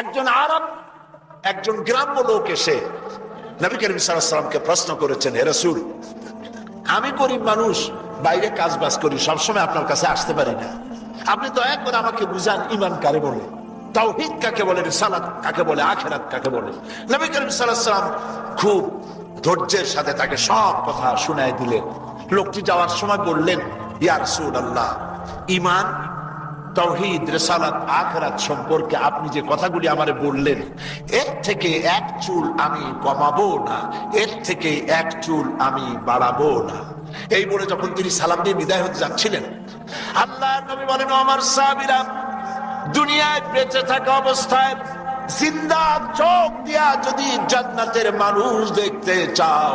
একজন আরব, একজন গ্রাম্য লোক এসে নবী করিম সাল্লামকে প্রশ্ন করেছেন, হে রসুল, আমি গরিব মানুষ, বাইরে কাজ বাজ করি, সবসময় আপনার কাছে আসতে পারি না। আপনি দয়া করে আমাকে বুঝান ইমান কারে বলে? তাওহিদ কাকে বলে, রিসালাত কাকে বলে, আখেরাত কাকে বলে? নবী করিম সাল্লাম খুব ধৈর্যের সাথে তাকে সব কথা শুনায় দিলেন। লোকটি যাওয়ার সময় বললেন, ইয়া রাসূলুল্লাহ ইমান তৌহিদ, রেসালাত, আখরাত সম্পর্কে আপনি যে কথাগুলি আমারে বললেন, এর থেকে এক চুল আমি কমাবো না, এর থেকে এক চুল আমি বাড়াবো না। এই বলে যখন তিনি সালাম দিয়ে বিদায় হতে যাচ্ছিলেন আল্লাহ নবী বলেন আমার সাহাবীরা, দুনিয়ায় বেঁচে থাকা অবস্থায় জিন্দা চোখ দিয়া যদি জান্নাতের মানুষ দেখতে চাও,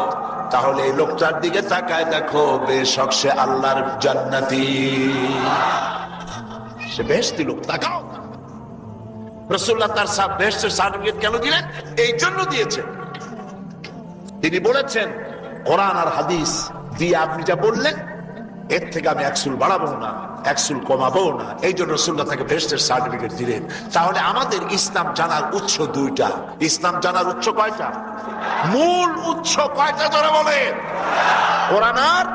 তাহলে এই লোকটার দিকে তাকায় দেখো, বেশক সে আল্লাহর জান্নাতি। সে বেহেশতি লোক তাকাও। রসুল্লাহ তার সাহ বেহেস্টের সার্টিফিকেট কেন দিলেন? এই জন্য দিয়েছেন। তিনি বলেছেন, কোরআন আর হাদিস দিয়ে আপনি যা বললেন, এর থেকে আমি একসুল বাড়াবো না একসুল কমাবো না। এই জন্য রসুল্লাহ তাকে বেহেস্টের সার্টিফিকেট দিলেন। তাহলে আমাদের ইসলাম জানার উৎস দুইটা। ইসলাম জানার উৎস কয়টা? মূল উৎস কয়টা ধরে বলেন? কোরআন আর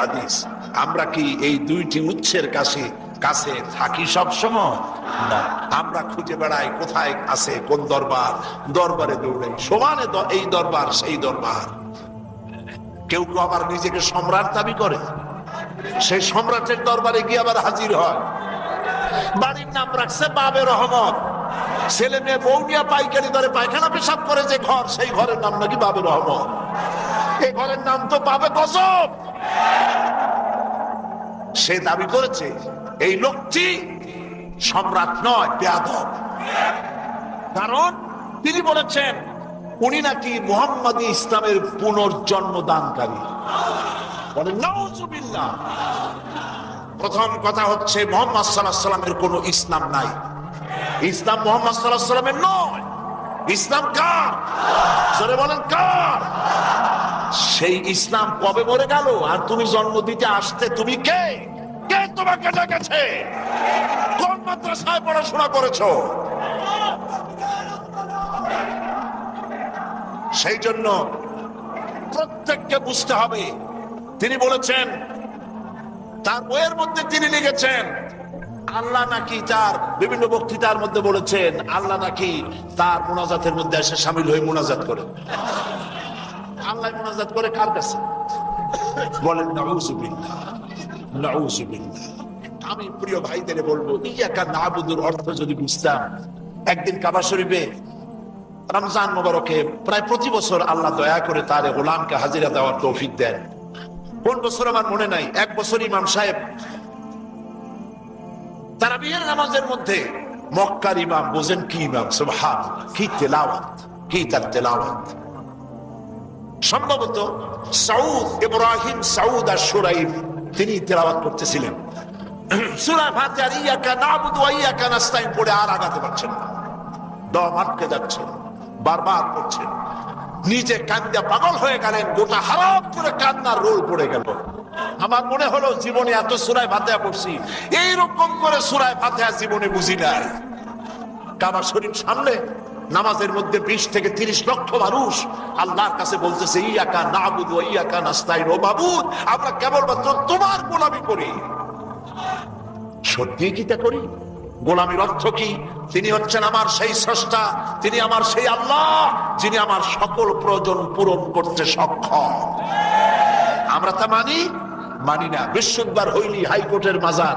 হাদিস। আমরা কি এই দুইটি উৎসের কাছে কাছে থাকি সব সময় না আমরা খুঁজে বেড়াই কোথায় আছে, কোন দরবার। দরবারে দৌড়াই। সমানে এই দরবার, সেই দরবার। কেউ কেউ আবার নিজেকে সম্রাট দাবি করে। সেই সম্রাটের দরবারে গিয়ে আবার হাজির হয়। বাড়ির নাম রাখছে বাবে রহমত। ছেলে মেয়ে বউ নিয়ে পাইকারি দরে পায়খানা পেশাব করে যে ঘর, সেই ঘরের নাম নাকি বাবে রহমত। এই ঘরের নাম তো বাবে গজব। সে দাবি করেছে এই লোকটি সম্রাট নয়, বেয়াদব। কারণ তিনি বলেছেন, উনি নাকি মোহাম্মদী ইসলামের পুনর্জন্ম দানকারী বলেন প্রথম কথা হচ্ছে, মোহাম্মদ সাল্লাহ সাল্লামের কোন ইসলাম নাই। ইসলাম মোহাম্মদ সাল্লাহ সাল্লামের নয়। ইসলাম কার? জোরে বলেন, কার? সেই ইসলাম কবে মরে গেল? আর তুমি জন্ম দিতে আসতে তুমি কে? কে তোমাকে ডেকেছে? কোন মাদ্রাসায় পড়াশোনা করেছ? সেই জন্য প্রত্যেককে বুঝতে হবে। তিনি বলেছেন, তার বইয়ের মধ্যে তিনি লিখেছেন, আল্লাহ নাকি তার বিভিন্ন বক্তৃতার মধ্যে বলেছেন, আল্লাহ নাকি তার মোনাজাতের মধ্যে এসে সামিল হয়ে মোনাজাত করে। আল্লাহ মোনাজাত করে কার কাছে? বলেন নাউজুবিল্লাহ আমি প্রিয় ভাইদের বলব, ইয়াকা নাবুদুর অর্থ যদি বুঝতাম, একদিন কাবা শরীফে রমজান মোবারকে প্রায় প্রতি বছর আল্লাহ দয়া করে তার গোলামকে হাজিরা দেওয়ার তৌফিক দেন। কোন বছর আমার মনে নাই, এক বছর ইমাম সাহেব তারা বিয়ের নামাজের মধ্যে মক্কার ইমাম বোঝেন কি ইমাম? সুবহান কি তেলাওয়াত, কি তার তেলাওয়াত? সম্ভবত সাউদ, ইব্রাহিম, সাউদ আর সুরাইব তিনি তেলাওয়াত করতেছিলেন। সূরা ফাতিহার ইয়াকা নাবুদু ওয়া ইয়াকা নাস্তাইন পড়ে আর আগাতে পারছেন না। দম আটকে যাচ্ছে, বারবার করছেন নিজে কান্দা পাগল হয়ে গেলেন, গোটা হারাপ করে কান্নার রোল পড়ে গেল। আমার মনে হলো জীবনে এত সুরায় ফাতেহা পড়ছি, এইরকম করে সুরায় ফাতেহা জীবনে বুঝি নাই। কাবা শরীর সামনে নামাজের মধ্যে বিশ থেকে তিরিশ লক্ষ মানুষ আল্লাহর কাছে বলতেছে, ইয়াকা নাবুদ ও ইয়াকা নাস্তাইন ও বাবুদ আমরা কেবলমাত্র তোমার গোলামি করি। সত্যি কি তা করি? গোলামীর অর্থ কি? তিনি হচ্ছেন আমার সেই স্রষ্টা, তিনি আমার সেই আল্লাহ, যিনি আমার সকল প্রয়োজন পূরণ করতে সক্ষম। আমরা তা মানি? মানি না। বৃহস্পতিবার হইলি হাইকোর্টের মাজার।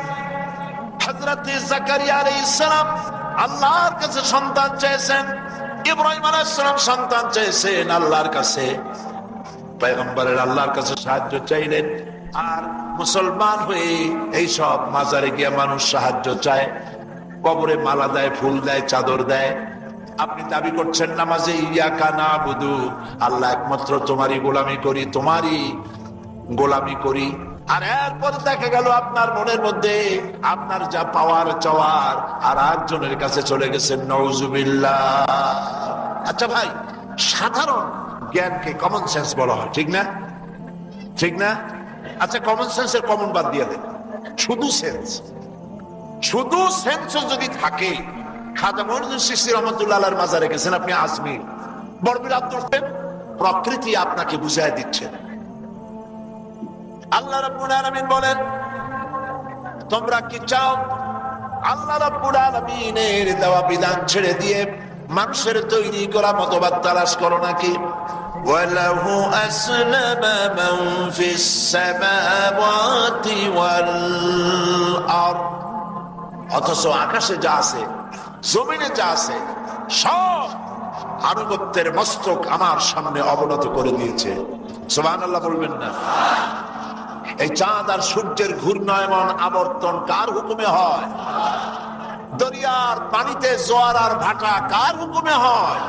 হযরত জাকারিয়া আল্লাহর কাছে সন্তান চাইছেন, ইব্রাহিম সন্তান চাইছেন আল্লাহর কাছে। পয়গম্বরের আল্লাহর কাছে সাহায্য চাইলেন। আর মুসলমান হয়ে এই সব মাজারে গিয়ে মানুষ সাহায্য চায়, কবরে মালা দেয়, ফুল দেয়, চাদর দেয়। আপনি দাবি করছেন, নামাজে ইয়াকা না বুধু আল্লাহ একমাত্র তোমারই গোলামি করি, তোমারই গোলামি করি। আর এরপর দেখা গেল আপনার মনের মধ্যে আপনার যা পাওয়ার চাওয়ার, আর একজনের কাছে চলে গেছেন নৌজুবিল্লা আচ্ছা ভাই, সাধারণ জ্ঞানকে কমন সেন্স বলা হয়, ঠিক না? ঠিক না? আচ্ছা কমন সেন্সের কমন বাদ দিয়ে দেন। শুধু সেন্স শুধু সেন্স যদি থাকে খাজা মহিনুদ্দিন শিশি রহমতুল্লাহ মাজারে গেছেন আপনি আজমির। বড়বির আব্দুল প্রকৃতি আপনাকে বুঝাই দিচ্ছেন। আল্লাহ রাব্বুল আলামিন বলেন তোমরা কি চাও আল্লাহ রাব্বুল আলামিনের দেওয়া বিধান ছেড়ে দিয়ে মানুষের তৈরি করা মতবাদ তালাশ করো নাকি وله أسلم من في السماوات والأرض অথচ আকাশে যা আছে জমিনে যা আছে সব আনুগত্যের মস্তক আমার সামনে অবনত করে দিয়েছে সোহান আল্লাহ বলবেন না এই চাঁদ আর সূর্যের ঘূর্ণায়মান আবর্তন কার হুকুমে হয়? দরিয়ার পানিতে জোয়ার আর ভাটা কার হুকুমে হয়?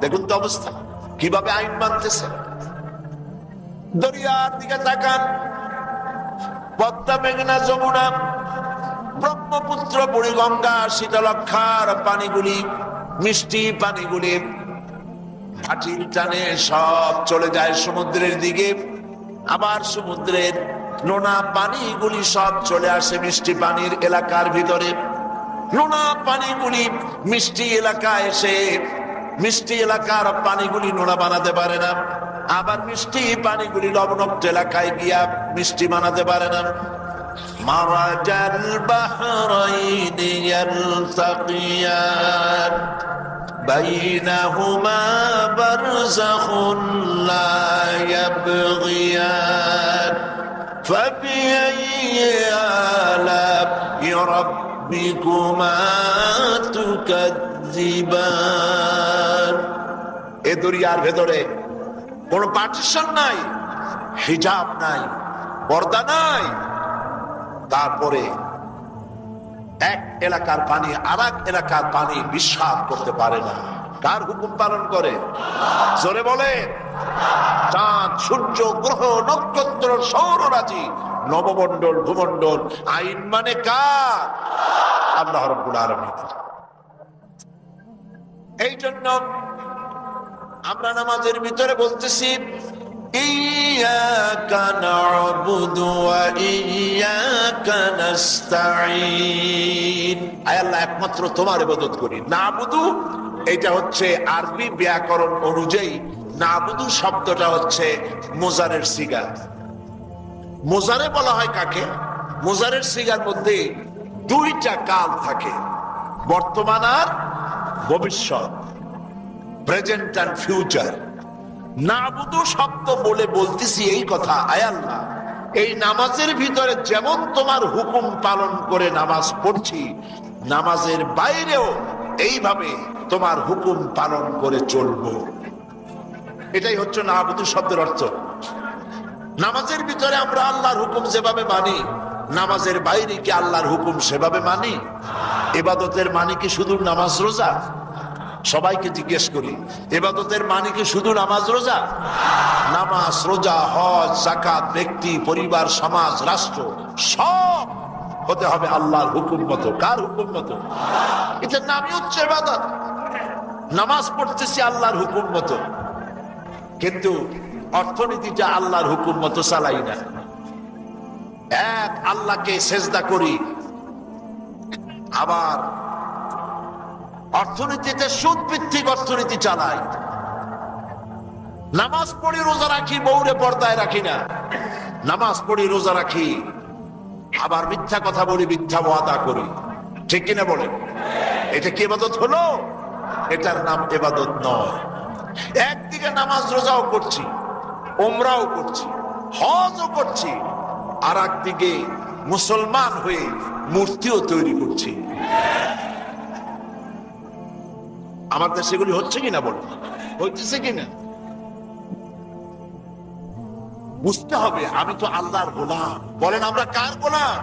দেখুন তো অবস্থা, কীভাবে আইন মানতেছে? দরিয়ার দিকে তাকান। পদ্মা, মেঘনা, যমুনা, ব্রহ্মপুত্র বুড়িগঙ্গা শীতলক্ষার পানিগুলি, মিষ্টি পানিগুলি ভাটির টানে সব চলে যায় সমুদ্রের দিকে। আবার সমুদ্রের নোনা পানিগুলি সব চলে আসে মিষ্টি পানির এলাকার ভিতরে। নোনা পানিগুলি মিষ্টি এলাকায় এসে মিষ্টি এলাকার পানিগুলি নোনা বানাতে পারে না। আবার মিষ্টি পানিগুলি লবণক্ত এলাকায় গিয়া মিষ্টি বানাতে পারে না। মারাজাল বাহরাইন বাইনাহুমা বারযাখুন يبغيان فبأي آلاء ربكما تكذبان এ দরিয়ার ভেতরে কোনো পার্টিশন নাই হিজাব নাই পর্দা নাই তারপরে এক এলাকার পানি আর এক এলাকার পানি বিশ্বাস করতে পারে না কার হুকুম পালন করে? জোরে বলে চাঁদ, সূর্য, গ্রহ, নক্ষত্র সৌররাজি নবমন্ডল ভূমন্ডল আইন মানে কার? আল্লাহ রব্বুল এই জন্য আমরা নামাজের ভিতরে বলতেছি إياك نعبد وإياك نستعين আয় আল্লাহ একমাত্র তোমার ইবাদত করি নাবুদু এটা হচ্ছে আরবি ব্যাকরণ অনুযায়ী নাবুদু শব্দটা হচ্ছে মোজারের সিগা মোজারে বলা হয় কাকে মোজারের সিগার মধ্যে দুইটা কাল থাকে বর্তমান আর ভবিষ্যৎ প্রেজেন্ট অ্যান্ড ফিউচার নাবুদু শব্দ বলে বলতেছি এই কথা আয়াল্লাহ এই নামাজের ভিতরে যেমন তোমার হুকুম পালন করে নামাজ পড়ছি, নামাজের বাইরেও এইভাবে তোমার হুকুম পালন করে চলবো। এটাই হচ্ছে না নাবুদু শব্দের অর্থ। নামাজের ভিতরে আমরা আল্লাহর হুকুম যেভাবে মানি, নামাজের বাইরে কি আল্লাহর হুকুম সেভাবে মানি? এবাদতের মানি কি শুধু নামাজ রোজা? সবাইকে জিজ্ঞেস করি, এবাদতের মানে কি শুধু নামাজ রোজা? নামাজ, রোজা, হজ জাকাত ব্যক্তি, পরিবার, সমাজ, রাষ্ট্র, সব হতে হবে আল্লাহর হুকুম মতো। কার হুকুম মতো? এটা নামই হচ্ছে এবাদত। নামাজ পড়তেছি আল্লাহর হুকুম মতো। কিন্তু অর্থনীতিটা আল্লাহর হুকুম মতো চালাই না। এক, আল্লাহকে সেজদা করি। আবার অর্থনীতিতে সুদ ভিত্তিক অর্থনীতি চালায়। নামাজ পড়ি, রোজা রাখি বৌরে পর্দায় রাখি না। নামাজ পড়ি, রোজা রাখি। আবার মিথ্যা কথা বলি, মিথ্যা ওয়াদা করি। ঠিক কিনা বলে? এটা কি এবাদত হলো? এটার নাম এবাদত নয়। একদিকে নামাজ রোজাও করছি ওমরাও করছি, হজও করছি আর একদিকে মুসলমান হয়ে মূর্তিও তৈরি করছি। আমার দেশে এগুলি হচ্ছে কিনা বলো? হইতেছে কিনা? বুঝতে হবে, আমি তো আল্লাহর গোলাম। বলেন, আমরা কার গোলাম?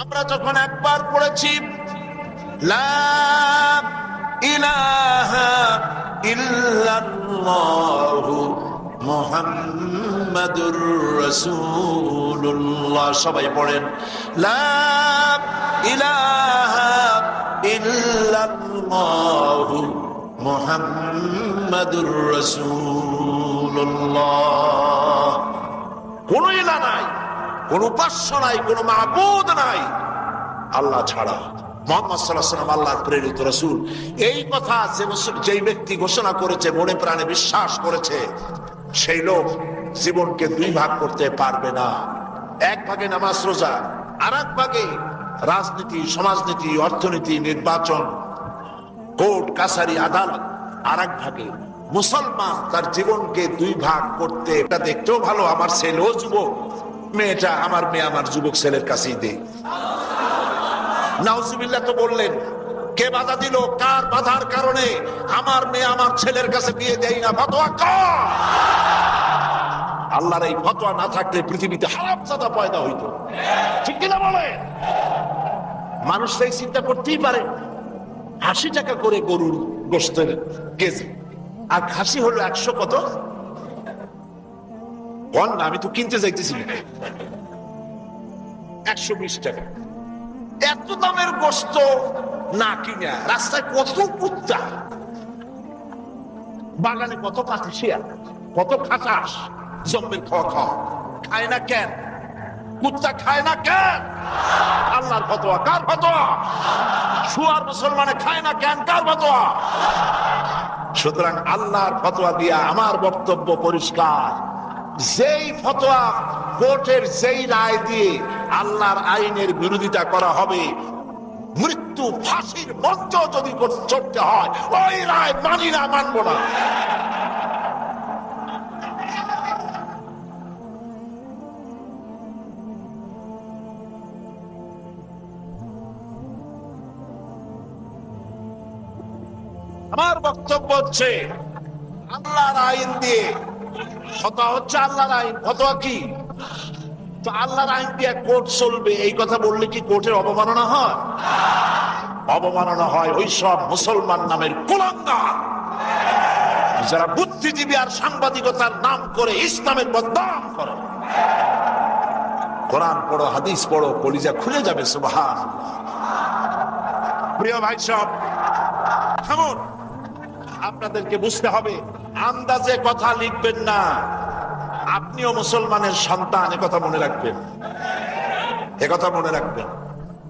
আমরা যখন একবার পড়েছি সবাই পড়েন, লা ইলাহা ইল্লাল্লাহু মুহাম্মাদুর রাসূলুল্লাহ। কোন ইলা নাই, কোন উপাস্য নাই, কোন মাবুদ নাই। আল্লাহ ছাড়া। মোহাম্মদ সাল্লাহ আল্লাহর প্রেরিত রসুল। এই কথা যে যেই ব্যক্তি ঘোষণা করেছে, মনে প্রাণে বিশ্বাস করেছে, সেই লোক জীবনকে দুই ভাগ করতে পারবে না। এক ভাগে নামাজ রোজা আর এক ভাগে রাজনীতি, সমাজনীতি, অর্থনীতি, নির্বাচন, কোর্ট, কাছারি, আদালত আর এক ভাগে। মুসলমান তার জীবনকে দুই ভাগ করতে, এটা দেখতেও ভালো, আমার ছেলেও যুবক, মেয়েটা আমার মেয়ে, আমার যুবক ছেলের কাছেই দেয় নাউজুবিল্লাহ তো বললেন, কে বাধা দিল, কার বাধার কারণে আমার মেয়ে আমার ছেলের কাছে বিয়ে দেয় না, ফতোয়া আল্লাহর এই ফতোয়া না থাকলে পৃথিবীতে হারাম সাদা পয়দা হইতো। ঠিক কিনা বলে মানুষ এই চিন্তা করতেই পারে। আশি টাকা করে গরুর গোস্তের কেজি। আর খাসি হলো একশো কত? বল না, আমি তো কিনতে যাইতেছি। একশো বিশ টাকা। এত দামের গোস্ত না কিনা, রাস্তায় কত কুত্তা। বাগানে কত কাঠিসিয়া কত খাটাস, জম্মের খাওয়া খাওয়া। খায় না কেন? কুত্তা খায় না কেন আল্লাহর ফতোয়া, কার ফতোয়া? শুয়ার মুসলমানে খায় না কেন কার ফতোয়া? সুতরাং আল্লাহর ফতোয়া দিয়া আমার বক্তব্য পরিষ্কার। যেই ফতোয়া কোর্টের যেই রায় দিয়ে আল্লাহর আইনের বিরোধিতা করা হবে, মৃত্যু ফাঁসির মঞ্চ যদি চড়তে হয়, ওই রায় মানি না, মানব না। আমার বক্তব্য হচ্ছে, আল্লাহর আইন দিয়ে ফতোয়া হচ্ছে আল্লাহর আইন, ফতোয়া কি? তো আল্লাহর আইন দিয়ে কোর্ট চলবে, এই কথা বললে কি কোর্টের অবমাননা হয়? অবমাননা হয় ওই সব মুসলমান নামের কুলাঙ্গার যারা বুদ্ধিজীবী আর সাংবাদিকতার নাম করে ইসলামের বদনাম করে। কোরআন পড়ো, হাদিস পড়ো, কলিজা খুলে যাবে সুবহান প্রিয় ভাই সব থামুন। আপনাদেরকে বুঝতে হবে, আন্দাজে কথা লিখবেন না। আপনিও মুসলমানের সন্তান কথা মনে রাখবেন। কথা মনে রাখবেন।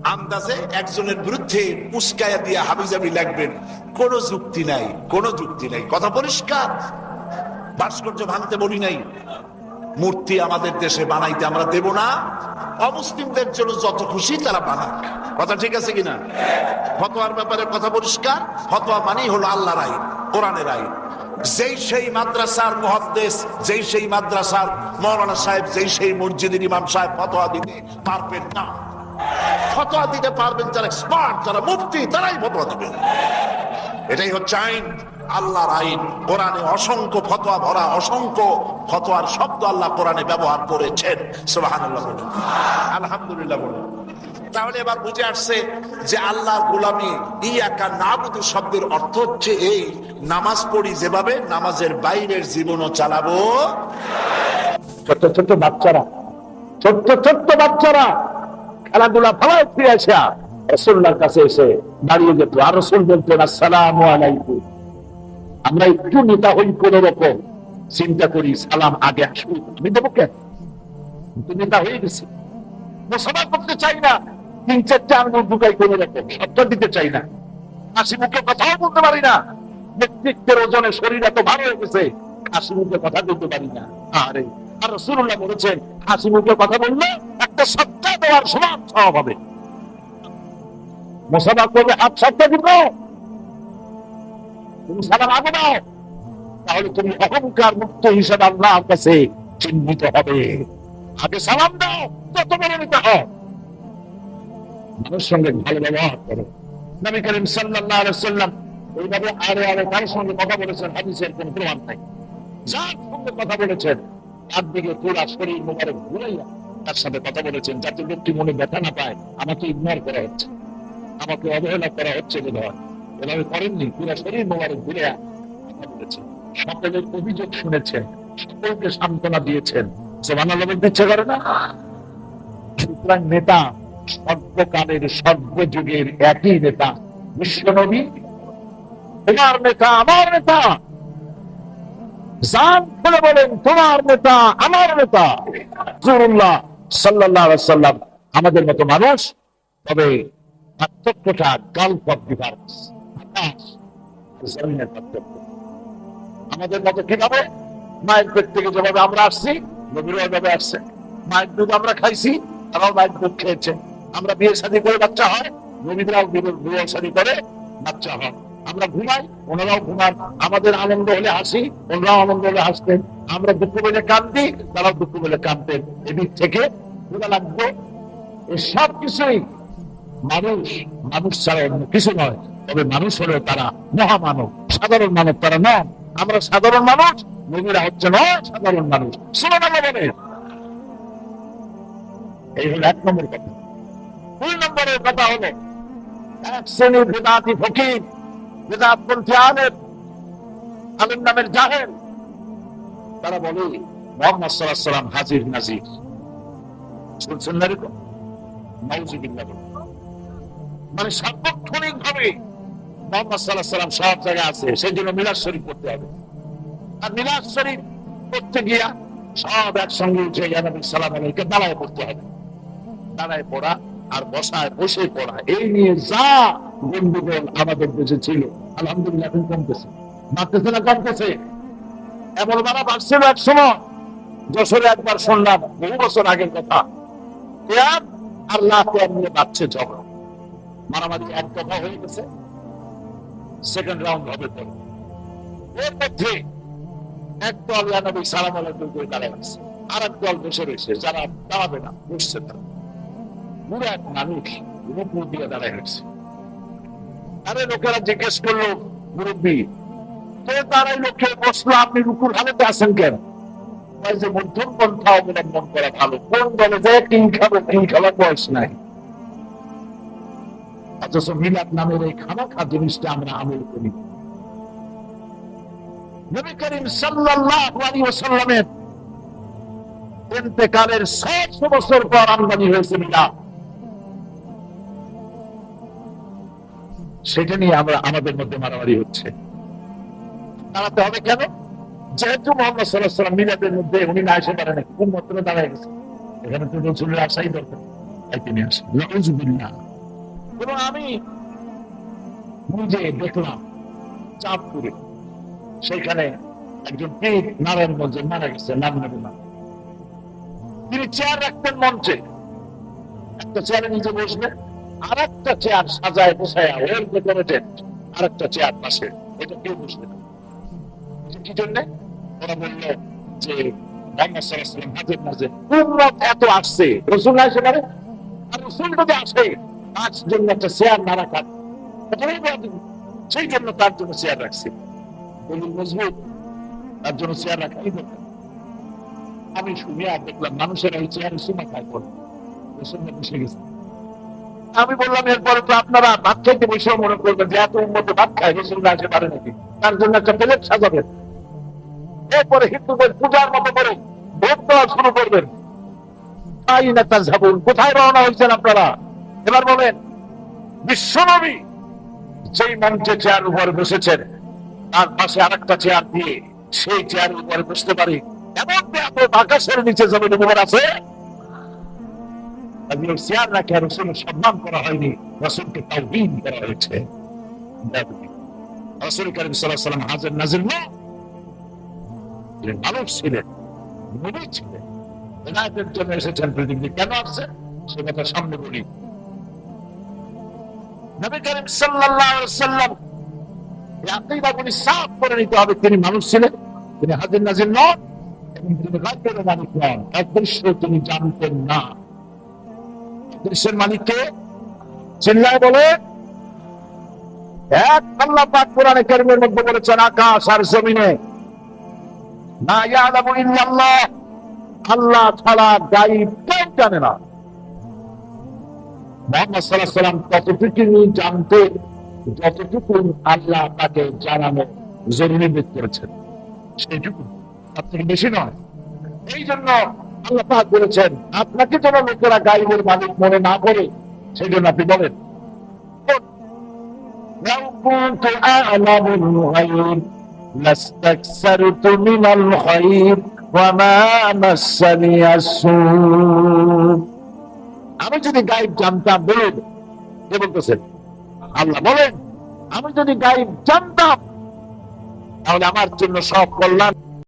আন্দাজে একজনের বিরুদ্ধে উস্কায়া দিয়ে হাবিজাবি লাগবেন। কোনো যুক্তি নাই, কোনো যুক্তি নাই। কথা পরিষ্কার। ভাস্কর্য ভাঙতে বলি নাই। মূর্তি আমাদের দেশে বানাইতে আমরা দেব না। অমুসলিমদের জন্য যত খুশি তারা বানাক। কথা ঠিক আছে কিনা? ফতোয়ার ব্যাপারে কথা পরিষ্কার। ফতোয়া মানেই হলো আল্লাহর আইন। কোরআনের আইন যেই সেই মাদ্রাসার মহাদ্দেশ যেই সেই মাদ্রাসার মৌলানা সাহেব, যেই সেই মসজিদের ইমাম সাহেব ফতোয়া দিতে পারবেন না। ফতোয়া দিতে পারবেন, যারা স্মার্ট যারা মুফতি, তারাই ফতোয়া দিবেন এটাই হচ্ছে আইন। আল্লাহর আইন। কোরআনে অসংখ্য ফতোয়া ভরা, অসংখ্য ফতোয়ার শব্দ আল্লাহ কোরআনে ব্যবহার করেছেন। সুবহানাল্লাহ বলুন। আলহামদুলিল্লাহ বলুন। তাহলে এবার বুঝে আসছে যে আল্লাহর গোলামি ইয়াকা নাবুদু শব্দের অর্থ হচ্ছে এই, নামাজ পড়ি যেভাবে নামাজের বাইরের জীবনও চালাবো। ছোট্ট ছোট্ট বাচ্চারা, ছোট্ট ছোট্ট বাচ্চারা খেলাধুলা ফেলায় ফিরে আসা রসুল্লার কাছে এসে দাঁড়িয়ে যেত। আর রসুল বলতেন, আসসালাম আলাইকুম। আমরা একটু নেতা হই কোন রকম। চিন্তা করি, সালাম, আগে আসব আমি দেবো কেন নেতা হয়ে গেছি। মোসাফা করতে চাই না। তিন চারটে আঙুল ঢুকাই কোন রকম সত্তর দিতে চাই না। হাসি মুখে কথাও বলতে পারি না। নেতৃত্বের ওজনে শরীর এত ভালো হয়ে গেছে, হাসি মুখে কথা বলতে পারি না। আরে, আর রসুল্লাহ বলেছেন, হাসি মুখে কথা বললে একটা সত্তা দেওয়ার সমান সব হবে। মোসাফা করবে হাত দিব তুমি সালাম আগে দাও তাহলে তুমি অহংকার মুক্ত হিসাবে আল্লাহর কাছে চিহ্নিত হবে। আগে সালাম দাও কত বড় নিতে হয় মানুষের সঙ্গে ভালো ব্যবহার করো। নবী করিম আলাইহি সাল্লাম এইভাবে আরে আরে কার সঙ্গে কথা বলেছেন, হাদিসের কোন প্রমাণ নাই। যার সঙ্গে কথা বলেছেন, তার দিকে পুরা শরীর মোবারক ঘুরাইয়া তার সাথে কথা বলেছেন, যাতে লোকটি মনে ব্যথা না পায়, আমাকে ইগনোর করা হচ্ছে। আমাকে অবহেলা করা হচ্ছে বোধ হয়। এভাবে করেননি পুরো শরীর মোবারক ঘুরে বলেছেন। সকলের অভিযোগ শুনেছেন, সকলকে সান্ত্বনা দিয়েছেন। সোমানাল্লাহ বলতে ইচ্ছে করে না? সুতরাং নেতা সর্বকালের সর্বযুগের একই নেতা, বিশ্বনবী। তোমার নেতা, আমার নেতা। জান খুলে বলেন, তোমার নেতা, আমার নেতা। সাল্লাল্লাহু আলাইহি সাল্লাম আমাদের মতো মানুষ, তবে পার্থক্যটা গল্প অফ ডিফারেন্স জমিনের আমাদের মতো কীভাবে? মায়ের পেট থেকে যেভাবে আমরা আসছি নবীরা এভাবে আসছে। মায়ের দুধ আমরা খাইছি, তারাও মায়ের দুধ খেয়েছে। আমরা বিয়ে শাদী করে বাচ্চা হয় নবীরাও বিয়ে- শাদী করে বাচ্চা হয়। আমরা ঘুমাই, ওনারাও ঘুমান। আমাদের আনন্দ হলে হাসি, ওনারাও আনন্দ হলে হাসতেন। আমরা দুঃখ পেলে কাঁদতি তারাও দুঃখ পেলে কাঁদতেন। এদিক থেকে ক্ষুদা লাগতো সব কিছুই মানুষ মানুষ ছাড়া অন্য কিছু নয়। তবে মানুষ হলো তারা মহামানব, সাধারণ মানব তারা নয়। আমরা সাধারণ মানুষ নবীরা হচ্ছে নয়, সাধারণ মানুষ। শুনুন বলে এই হলো এক নম্বর কথা। দুই নম্বরের কথা হলো, এক শ্রেণির বেদাতি ফকির, বেদাত বেদাতপন্থী আলেম আলেম নামের জাহেল, তারা বলে, মোহাম্মদ সাল্লাহ সাল্লাম হাজির নাজির। শুনছেন না বলে। মানে সার্বক্ষণিক ভাবে মোহাম্মদ সাল্লাহ সাল্লাম সব জায়গায় আছে সেই জন্য মিলাদ শরীফ করতে হবে। আর মিলাদ শরীফ করতে গিয়া সব একসঙ্গে উঠে ইয়ানবী সালাম আলাইকে দাঁড়ায় পড়তে হবে। দাঁড়ায় পড়া আর বসায়, বসে পড়া এই নিয়ে যা গন্ডগোল আমাদের দেশে ছিল, আলহামদুলিল্লাহ এখন কমতেছে। বাড়তেছে না, কমতেছে। এমন মারা বাড়ছিল এক সময়, যশোরে একবার শুনলাম, বহু বছর আগের কথা। পেয়ার আর লাখ নিয়ে বাড়ছে ঝগড়া। মারামারি এক দফা হয়ে গেছে সেকেন্ড রাউন্ড হবে তো এর মধ্যে এক দল ইয়ানবী সালাম আলাইকুম করে দাঁড়ায় আছে আর এক দল বসে রয়েছে, যারা দাঁড়াবে না, বসছে তারা পুরো এক মানুষ দিয়ে দাঁড়ায় আরে লোকেরা জিজ্ঞেস করল, মুরব্বী, কে দাঁড়াই লোকে বসল? আপনি রুকুর হালতে আছেন কেন? যে, মধ্যম পন্থা অবলম্বন করা ভালো। কোন দলে যে কিং খাব, কিং খাবার বয়স নাই। অথচ মিলাদ নামের এই খানা খা জিনিসটা আমরা আমল করি। নবী করিম সাল্লাল্লাহু আলাইহি ওয়াসাল্লামের ইন্তেকালের 600 বছর পর আমদানি হয়েছে মিলাদ। সেটা নিয়ে আমরা আমাদের মধ্যে মারামারি হচ্ছে। দাঁড়াতে হবে কেন? যেহেতু মোহাম্মদ সাল্লাহ সাল্লাম মিলাদের মধ্যে উনি না এসে পারেন কোন মন্ত্র দাঁড়ায় গেছে? এখানে তো রসুলের আশাই দরকার আমি নিজে দেখলাম চাঁদপুরে, সেখানে একজন পীর নারায়ণগঞ্জে মারা গেছে, নাম নেব না তিনি চেয়ার রাখতেন মঞ্চে। একটা চেয়ারে নিজে বসবে চেয়ার সাজায় ওয়েল ডেকোরেটেড চেয়ার পাশে এটা কেউ না। কি ওরা যে সেই জন্য তার জন্য চেয়ার তার জন্য চেয়ার আমি শুনে আর দেখলাম, মানুষের এই চেয়ারে সুমা খায় বসে গেছে। আমি বললাম, এরপরে তো আপনারা ভাত খাইতে বসেও মনে করবেন যে এত উন্নত ভাত খায় রসুল না আসে পারে নাকি? তার জন্য একটা প্লেট সাজাবেন। এরপরে হিন্দুদের পূজার মতো করে ভোট দেওয়া শুরু করবেন। তাই না তার ঝাবুন কোথায় রওনা হয়েছেন আপনারা? এবার বলেন, বিশ্বনবী যেই মঞ্চে চেয়ার উপরে বসেছেন, তার পাশে আরেকটা চেয়ার দিয়ে সেই চেয়ার উপরে বসতে পারি। এমন আকাশের নিচে জমিন উপর আছে রসুলের সম্মান করা হয়নি, রসুলকে তাওহীদ করা হয়েছে। রসুল করিম নাজির না। তিনি মানুষ ছিলেন ছিলেন। জন্য এসেছেন কেন সে কথা সামনে বলি। নবী করিম সাফ করে নিতে হবে, তিনি মানুষ ছিলেন, তিনি হাজির নাজির নন, এবং তিনি রাজ্যের মালিক নন। তিনি জানতেন না। অদৃশ্যের মালিককে চিল্লায় বলে, এক আল্লাহ পাক কোরআনে কারিমের মধ্যে বলেছেন, আকাশ আর জমিনে। না ইয়ালামু ইল্লাল্লাহ, আল্লাহ ছাড়া গাইব কেউ জানে না। মোহাম্মদ সাল্লাহ সাল্লাম কতটুকু জানতে, যতটুকু আল্লাহ তাকে জানানো জরুরি বোধ করেছেন। সেইটুকু। তার থেকে বেশি নয়? এই জন্য আল্লাহ পাক বলেছেন আপনাকে যেন লোকেরা গাইবের মালিক মনে না করে সেই জন্য আপনি বলেন لو كنت أعلم الغيب لاستكثرت من الخير وما مسني السوء আমি যদি গাইব জানতাম বলুন কে বলতেছেন আল্লাহ বলেন আমি যদি গাইব জানতাম তাহলে আমার জন্য সব কল্যাণ